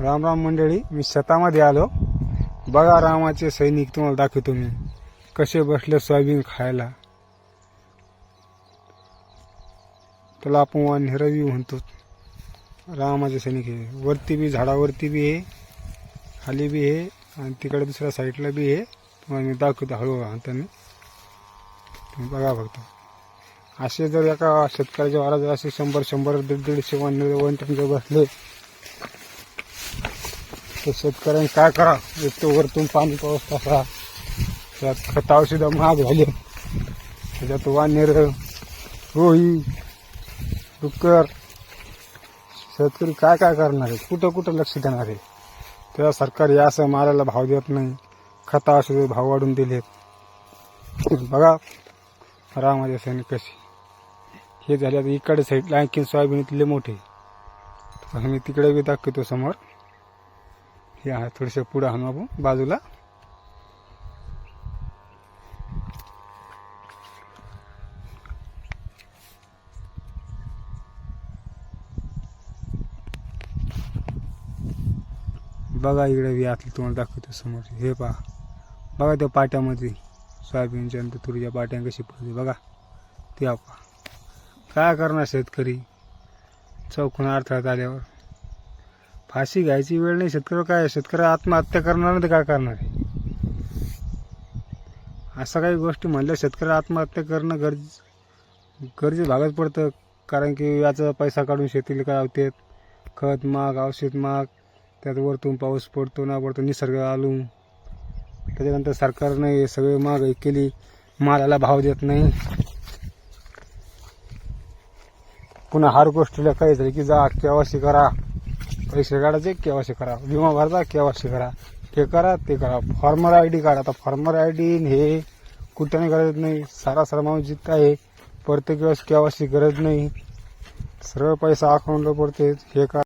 राम राम मंडळी मी शेतामध्ये आलो. बघा रामाचे सैनिक तुम्हाला दाखवतो मी. कसे बसले सोयाबीन खायला. त्याला आपण वानरवी म्हणतो. रामाचे सैनिक हे वरती बी झाडावरती बी हे खाली बी हे आणि तिकडे दुसऱ्या साईडला बी हे तुम्हाला मी दाखवतो हळूहळू हाताने. तुम्ही बघा फक्त. असे जर एका शेतकऱ्याच्या वारा जर असे शंभर शंभर दीड दीडशे वन वन टन जर बसले तर शेतकऱ्यांनी काय करा? एक तर वरतून पाणी पाऊस तसा त्यात खत औषधं महाग झाले. त्याच्यात वानेर रोही डुक्कर. शेतकरी काय काय करणार आहे? कुठं कुठं लक्ष देणार आहे? तेव्हा सरकार या असं मालाला भाव देत नाही. खता औषधं भाव वाढून दिलेत. बघा रामाच्या सैनिक कशी हे झाले आता इकडे साईडला आणखीन सोयाबीन इथले मोठे. तर मी तिकडे बी दाखवतो समोर. हे आहे थोडेसे पुढं आणू आपण बाजूला. बघा इकडे बी आतली तुम्हाला दाखवतो समोर. हे पहा. बघा त्या पाट्यामध्ये. सोयाबीनच्या नंतर तुरीच्या पाट्या कशी पडते बघा. ते पहा. काय करणार शेतकरी? चौकून अडथळ्यात आल्यावर. फाशी घ्यायची वेळ नाही. शेतकरी काय? शेतकरी आत्महत्या करणार नाही तर काय करणार आहे? असं काही गोष्टी म्हणल्या शेतकरी आत्महत्या करणं गरज गरजे भागत पडतं. कारण की याचा पैसा काढून शेतीला काय होते? खत माग औषध माग त्यात वरतून पाऊस पडतो ना पडतो निसर्ग आलू त्याच्यानंतर सरकारनं हे सगळे माग केली. मालाला भाव देत नाही. पुन्हा हर गोष्टीला काही झाली की जा केव्हाशी करा. पैसे काढायचे केवाशी करा. विमा भरता केवायसी करा. हे करा ते करा. फॉर्मर आय डी काढा. आता फॉर्मर आय डी हे कुठ्याने गरज नाही. सारा सारा माणूस जितका आहे प्रत्येक वेळेस केवाशी गरज नाही. सर्व पैसा अकाउंटला पडते हे का